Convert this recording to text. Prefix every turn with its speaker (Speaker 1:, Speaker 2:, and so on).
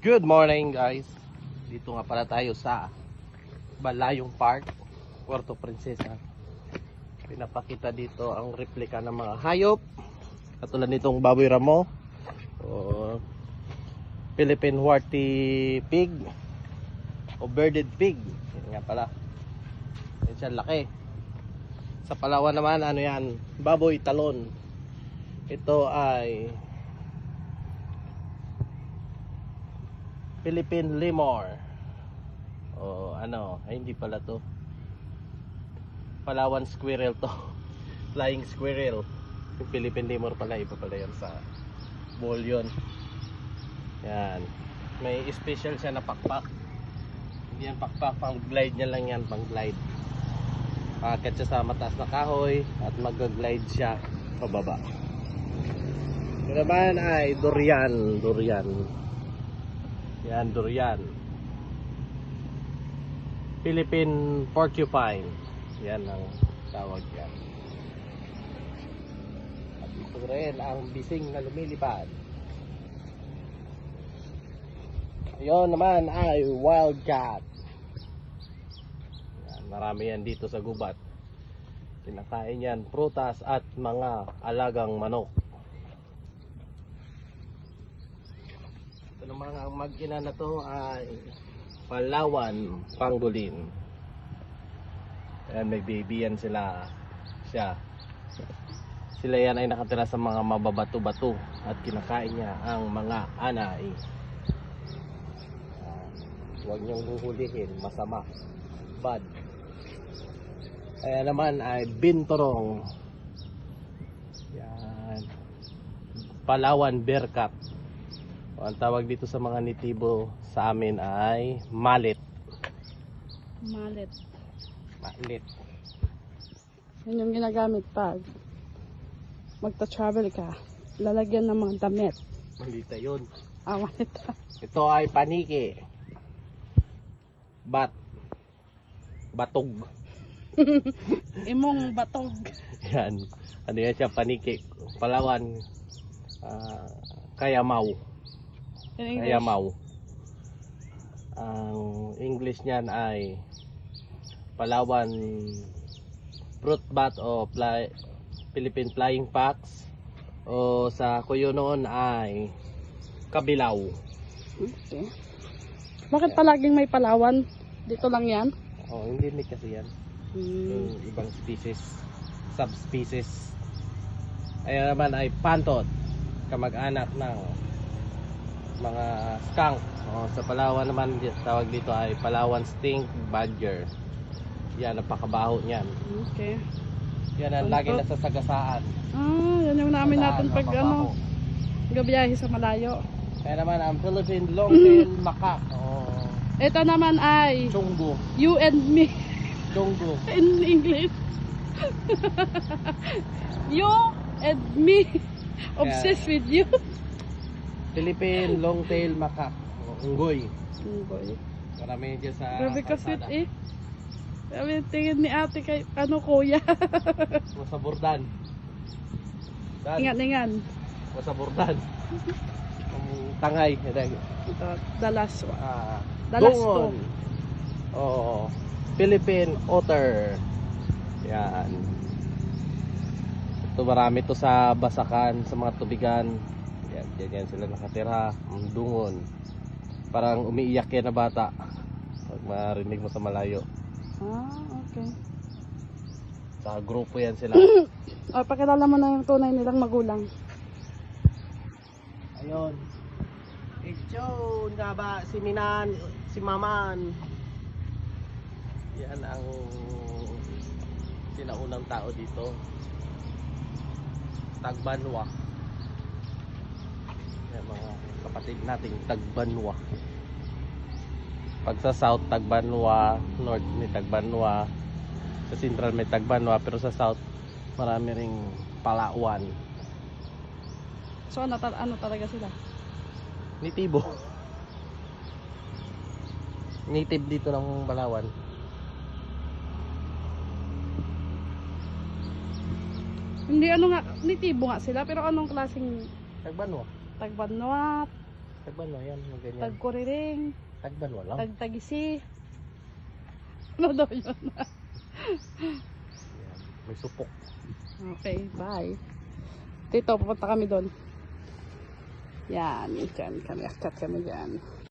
Speaker 1: Good morning guys. Dito nga pala tayo sa Balayong Park, Puerto Princesa. Pinapakita dito ang replika ng mga hayop. Katulad nitong baboy ramo. O Philippine Warty Pig. O Bearded Pig. Yan nga pala. Yan siya laki. Sa Palawan naman, ano yan? Baboy talon. Ito ay Philippine Lemur. O ano, ay hindi pala to. Palawan squirrel to. Flying squirrel. Yung Philippine Lemur pala, iba pala yan sa ball yun. Yan. May special siya na pakpak. Hindi yan pakpak, pang glide niya lang yan, pang glide. Akit siya sa mataas na kahoy at mag-glide siya pababa. Ito naman ay durian, durian. Yan, durian. Philippine porcupine. Yan ang tawag yan. At ito rin ang bising na lumilipad. Ayun naman ay wildcat. Yan, marami yan dito sa gubat. Kinakain yan prutas at mga alagang manok. Naman ang mag-ina na to ay Palawan, Pangolin. Ayan, may baby yan sila. Siya. Sila yan ay nakatira sa mga mababato-bato at kinakain niya ang mga anay. Ah, Huwag niyong huhulihin, masama. Bad. Ayan naman ay binturong. Yan. Palawan Bearcat. O, ang tawag dito sa mga nitibo sa amin ay malit.
Speaker 2: Malet.
Speaker 1: Malit.
Speaker 2: Yan yung ginagamit pag magta-travel ka. Lalagyan ng mga damit.
Speaker 1: Malita yun.
Speaker 2: Ah, malet.
Speaker 1: Ito ay paniki. Bat. Batog.
Speaker 2: Imong batog.
Speaker 1: Yan. Ano yan siya? Paniki. Palawan. ah, kayamaw. Kayamaw. Ang English niyan ay Palawan fruit bat o fly, Philippine flying fox o sa kuyo noon ay kabilaw.
Speaker 2: Okay. Bakit palaging may palawan? Dito lang yan?
Speaker 1: Oh, hindi ni kasi yan.
Speaker 2: Hmm.
Speaker 1: Yung ibang species, subspecies. Ayan naman ay pantot, kamag-anak ng mga skunk. Oh, sa Palawan naman tawag dito ay Palawan stink badger. Yan, napakabaho niyan.
Speaker 2: Okay.
Speaker 1: Yan ang lagi nasa sagasaan.
Speaker 2: Ah, yan yung namin natin pag ano, gabiyahe sa malayo.
Speaker 1: Kaya naman ang Philippine long-tail macaque. Oh,
Speaker 2: Ito naman ay
Speaker 1: chunggo.
Speaker 2: you and me
Speaker 1: Chunggo.
Speaker 2: in English. you and me. Obsessed with you.
Speaker 1: Philippine long-tail macaque. Oh, unggoy.
Speaker 2: Boy.
Speaker 1: Marami dyan sa
Speaker 2: Grabe ka sweet
Speaker 1: kalsada.
Speaker 2: eh. Sabi, tingin ni ate kay, ano kuya.
Speaker 1: Sa burdan. Dan,
Speaker 2: Ingat-ingat.
Speaker 1: Sa burdan. Ang tangay.
Speaker 2: Ito, the last one.
Speaker 1: Ah,
Speaker 2: The last
Speaker 1: dungon. Oo. Philippine otter. Yan. Ito marami to sa basakan, sa mga tubigan. Yan, yan, yan sila nakatira. Ang dungon. Parang umiiyak yan na bata. Pag marinig mo sa malayo.
Speaker 2: Ah, okay.
Speaker 1: Sa grupo yan sila.
Speaker 2: O, pakilala mo na yung tunay nilang magulang.
Speaker 1: Ayun. Ito nga ba si Minan, si Maman. Yan ang sinaunang tao dito. Tagbanwa. Kapatid nating Tagbanwa. Pag sa south Tagbanwa, north may Tagbanwa, sa central may Tagbanwa, pero sa south marami ring Palawan.
Speaker 2: So, ano, ta- ano talaga sila?
Speaker 1: Nitibo. Native dito ng Palawan.
Speaker 2: Hindi ano nga, nitibo nga sila, pero anong klaseng
Speaker 1: Tagbanwa.
Speaker 2: Tagbanwa,
Speaker 1: Tagbanwa yan, mga ganyan.
Speaker 2: Tagkuriring,
Speaker 1: Tagbanwa lang.
Speaker 2: tagtagisi. Ano daw yun?
Speaker 1: Yan. May supok.
Speaker 2: Okay, bye. Tito, pupunta kami doon. Yan, dyan kami. Akat kami dyan.